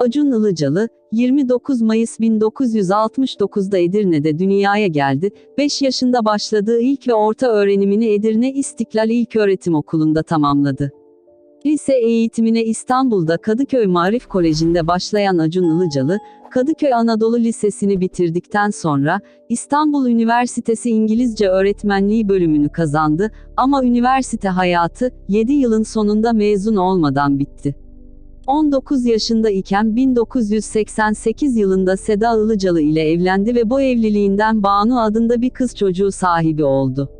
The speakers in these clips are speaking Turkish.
Acun Ilıcalı, 29 Mayıs 1969'da Edirne'de dünyaya geldi. 5 yaşında başladığı ilk ve orta öğrenimini Edirne İstiklal İlköğretim Okulu'nda tamamladı. Lise eğitimine İstanbul'da Kadıköy Marif Koleji'nde başlayan Acun Ilıcalı, Kadıköy Anadolu Lisesi'ni bitirdikten sonra İstanbul Üniversitesi İngilizce Öğretmenliği bölümünü kazandı ama üniversite hayatı 7 yılın sonunda mezun olmadan bitti. 19 yaşında iken 1988 yılında Seda Ilıcalı ile evlendi ve bu evliliğinden Banu adında bir kız çocuğu sahibi oldu.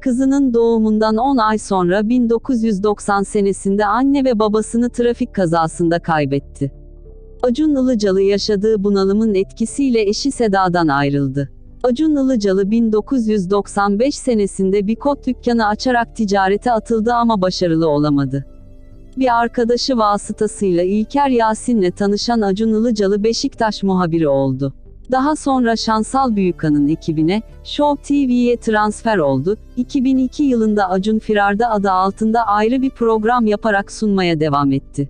Kızının doğumundan 10 ay sonra 1990 senesinde anne ve babasını trafik kazasında kaybetti. Acun Ilıcalı yaşadığı bunalımın etkisiyle eşi Seda'dan ayrıldı. Acun Ilıcalı 1995 senesinde bir kot dükkanı açarak ticarete atıldı ama başarılı olamadı. Bir arkadaşı vasıtasıyla İlker Yasin'le tanışan Acun Ilıcalı Beşiktaş muhabiri oldu. Daha sonra Şansal Büyükan'ın ekibine, Show TV'ye transfer oldu. 2002 yılında Acun Firar'da adı altında ayrı bir program yaparak sunmaya devam etti.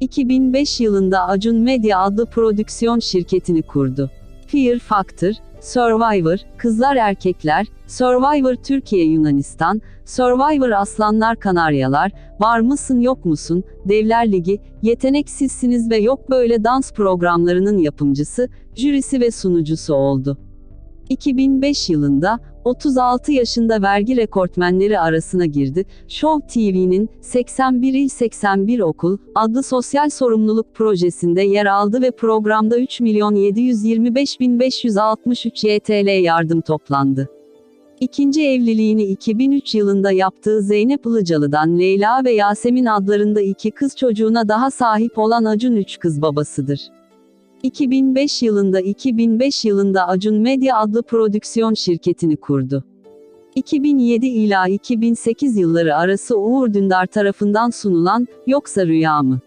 2005 yılında Acun Medya adlı prodüksiyon şirketini kurdu. Fear Factor, Survivor, Kızlar Erkekler, Survivor Türkiye Yunanistan, Survivor Aslanlar Kanaryalar, Var mısın yok musun, Devler Ligi, Yeteneksizsiniz ve Yok Böyle dans programlarının yapımcısı, jürisi ve sunucusu oldu. 2005 yılında 36 yaşında vergi rekortmenleri arasına girdi. Show TV'nin 81 il 81 okul adlı sosyal sorumluluk projesinde yer aldı ve programda 3 milyon 725 bin 563 YTL yardım toplandı. İkinci evliliğini 2003 yılında yaptığı Zeynep Ilıcalı'dan Leyla ve Yasemin adlarında iki kız çocuğuna daha sahip olan Acun üç kız babasıdır. 2005 yılında 2005 yılında Acun Medya adlı prodüksiyon şirketini kurdu. 2007 ila 2008 yılları arası Uğur Dündar tarafından sunulan Yoksa Rüya mı?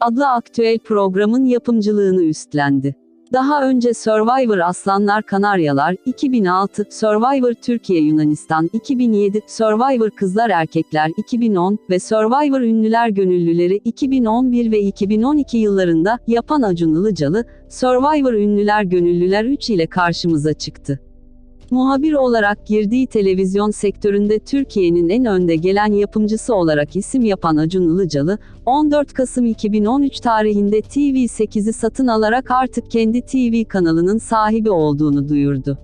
adlı aktüel programın yapımcılığını üstlendi. Daha önce Survivor Aslanlar Kanaryalar 2006, Survivor Türkiye Yunanistan 2007, Survivor Kızlar Erkekler 2010 ve Survivor Ünlüler Gönüllüleri 2011 ve 2012 yıllarında yapan Acun Ilıcalı, Survivor Ünlüler Gönüllüler 3 ile karşımıza çıktı. Muhabir olarak girdiği televizyon sektöründe Türkiye'nin en önde gelen yapımcısı olarak isim yapan Acun Ilıcalı, 14 Kasım 2013 tarihinde TV8'i satın alarak artık kendi TV kanalının sahibi olduğunu duyurdu.